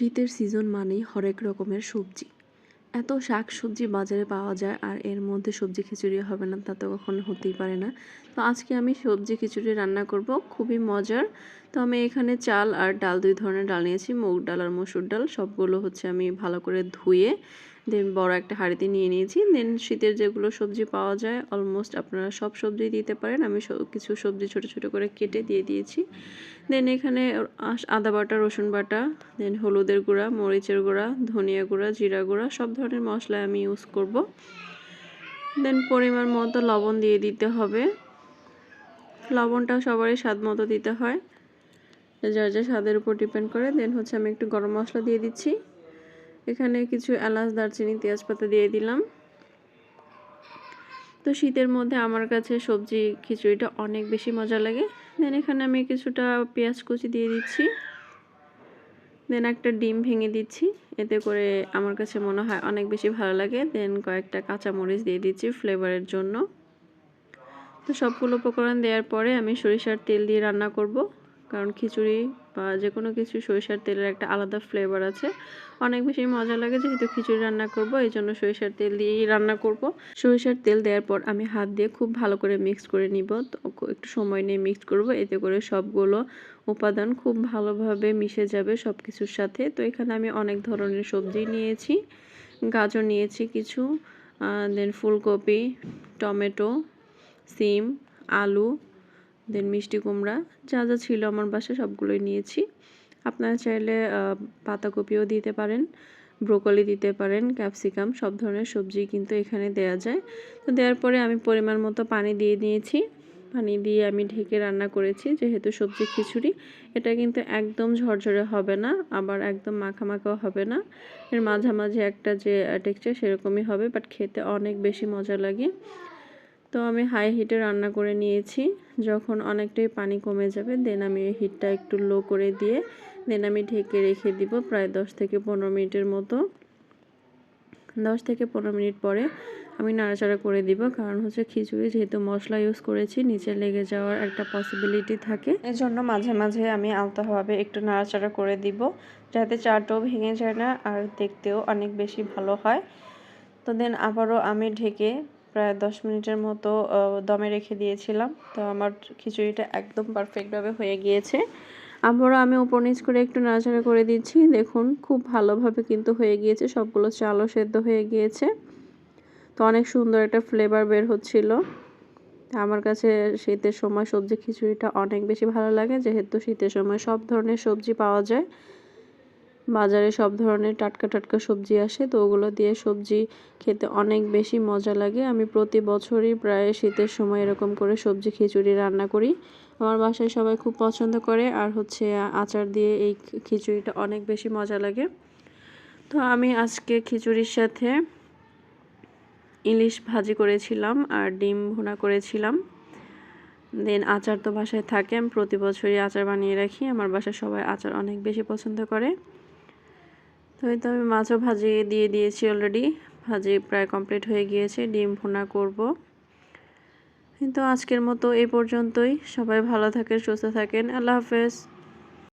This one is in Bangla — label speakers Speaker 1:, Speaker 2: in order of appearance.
Speaker 1: শীতের সিজন মানেই হরেক রকমের সবজি। এত শাক সবজি বাজারে পাওয়া যায় আর এর মধ্যে সবজি খিচুড়ি হবে না, তা তো কখনো হতেই পারে না। তো আজকে আমি সবজি খিচুড়ি রান্না করব, খুবই মজার। তো আমি এখানে চাল আর ডাল, দুই ধরনের ডাল নিয়েছি। মুগ ডাল আর মসুর ডাল, সবগুলো হচ্ছে আমি ভালো করে ধুয়ে দেন বড় একটা হাঁড়িতে নিয়ে নিয়েছি। দেন শীতের যেগুলো সবজি পাওয়া যায় অলমোস্ট আপনারা সব সবজি দিতে পারেন। আমি কিছু সবজি ছোট ছোট করে কেটে দিয়ে দিয়েছি। দেন এখানে আদা বাটা, রসুন বাটা দেন হলুদের গুঁড়া, মরিচের গুঁড়া, ধনিয়া গুঁড়া, জিরা গুঁড়া, সব ধরনের মশলা আমি ইউজ করব। দেন পরিমাণ মতো লবণ দিয়ে দিতে হবে। লবণটা সবারই স্বাদ মতো দিতে হয়। যার যা স্বাদের উপর ডিপেন্ড করে। দেন হচ্ছে আমি একটু গরম মশলা দিয়ে দিচ্ছি। এখানে কিছু এলাচ, দারচিনি, তেজপাতা দিয়ে দিলাম। তো শীতের মধ্যে আমার কাছে সবজি খিচুড়িটা অনেক বেশি মজা লাগে। দেন এখানে আমি কিছুটা পেঁয়াজ কুচি দিয়ে দিচ্ছি। দেন একটা ডিম ভেঙে দিচ্ছি। এতে করে আমার কাছে মনে হয় অনেক বেশি ভালো লাগে। দেন কয়েকটা কাঁচামরিচ দিয়ে দিচ্ছি ফ্লেভারের জন্য। তো সবগুলো উপকরণ দেওয়ার পরে আমি সরিষার তেল দিয়ে রান্না করব। কারণ খিচুড়ি বা যে কোনো কিছু সরিষার তেলের একটা আলাদা ফ্লেভার আছে। অনেক বেশি মজা লাগে যেহেতু খিচুড়ি রান্না করব এই জন্য সরিষার তেল দিয়েই রান্না করব। সরিষার তেল দেওয়ার পর আমি হাত দিয়ে খুব ভালো করে মিক্স করে নিব। একটু সময় নিয়ে মিক্স করব, এতে করে সবগুলো উপাদান খুব ভালোভাবে মিশে যাবে সব কিছুর সাথে। তো এখানে আমি অনেক ধরনের সবজি নিয়েছি, গাজর নিয়েছি কিছু দেন ফুলকপি, টমেটো, সিম, আলু দেন মিষ্টি কুমড়া, যা যা ছিল আমার বাসায় সবগুলোই নিয়েছি। আপনারা চাইলে পাতাকপিও দিতে পারেন, ব্রোকলি দিতে পারেন, ক্যাপসিকাম, সব ধরনের সবজি কিন্তু এখানে দেয়া যায়। তো দেওয়ার পরে আমি পরিমাণ মতো পানি দিয়ে নিয়েছি পানি দিয়ে আমি ঢেকে রান্না করেছি, যেহেতু সবজি খিচুড়ি, এটা কিন্তু একদম ঝরঝরে হবে না, আবার একদম মাখা মাখাও হবে না। এর মাঝামাঝি একটা যে টেক্সচার সেরকমই হবে বাট খেতে অনেক বেশি মজা লাগে। তো আমি হাই হিটে রান্না করে নিয়েছি। যখন অনেকটাই পানি কমে যাবে দেন আমি হিটটা একটু লো করে দিয়ে দেন আমি ঢেকে রেখে দিব প্রায় দশ থেকে পনেরো মিনিটের মতো। দশ থেকে পনেরো মিনিট পরে আমি নাড়াচাড়া করে দিব, কারণ হচ্ছে খিচুড়ি যেহেতু মশলা ইউজ করেছি, নিচে লেগে যাওয়ার একটা পসিবিলিটি থাকে। এর জন্য মাঝে মাঝে আমি আলতাভাবে একটু নাড়াচাড়া করে দিব, যাতে চাটাও ভেঙে যায় না আর দেখতেও অনেক বেশি ভালো হয়। তো দেন আবারও আমি ঢেকে প্রায় দশ মিনিটের মতো দমে রেখে দিয়েছিলাম। তো আমার খিচুড়িটা একদম পারফেক্টভাবে হয়ে গিয়েছে। আবারও আমি উপর নিচ করে একটু নাড়াচাড়া করে দিচ্ছি। দেখুন, খুব ভালোভাবে কিন্তু হয়ে গিয়েছে। সবগুলো চালও সেদ্ধ হয়ে গিয়েছে। তো অনেক সুন্দর একটা ফ্লেভার বের হচ্ছিল। আমার কাছে শীতের সময় সবজি খিচুড়িটা অনেক বেশি ভালো লাগে। যেহেতু শীতের সময় সব ধরনের সবজি পাওয়া যায়। বাজারে সব ধরনের টাটকা টাটকা সবজি আসে, তো ওগুলো দিয়ে সবজি খেতে অনেক বেশি মজা লাগে। আমি প্রতি বছরই প্রায় শীতের সময় এরকম করে সবজি খিচুড়ি রান্না করি। আমার বাসায় সবাই খুব পছন্দ করে, আর হচ্ছে আচার দিয়ে এই খিচুড়িটা অনেক বেশি মজা লাগে। তো আমি আজকে খিচুড়ির সাথে ইলিশ ভাজি করেছিলাম আর ডিম ভুনা করেছিলাম। দেন আচার তো বাসায় থাকে, আমি প্রতি বছরই আচার বানিয়ে রাখি। আমার বাসায় সবাই আচার অনেক বেশি পছন্দ করে। তো তো আমি মাছও ভাজি দিয়ে দিয়েছি অলরেডি ভাজি প্রায় কমপ্লিট হয়ে গিয়েছে, ডিম ভুনা করব। কিন্তু আজকের মতো এই পর্যন্তই। সবাই ভালো থাকেন, সুস্থ থাকেন। আল্লাহ হাফেজ।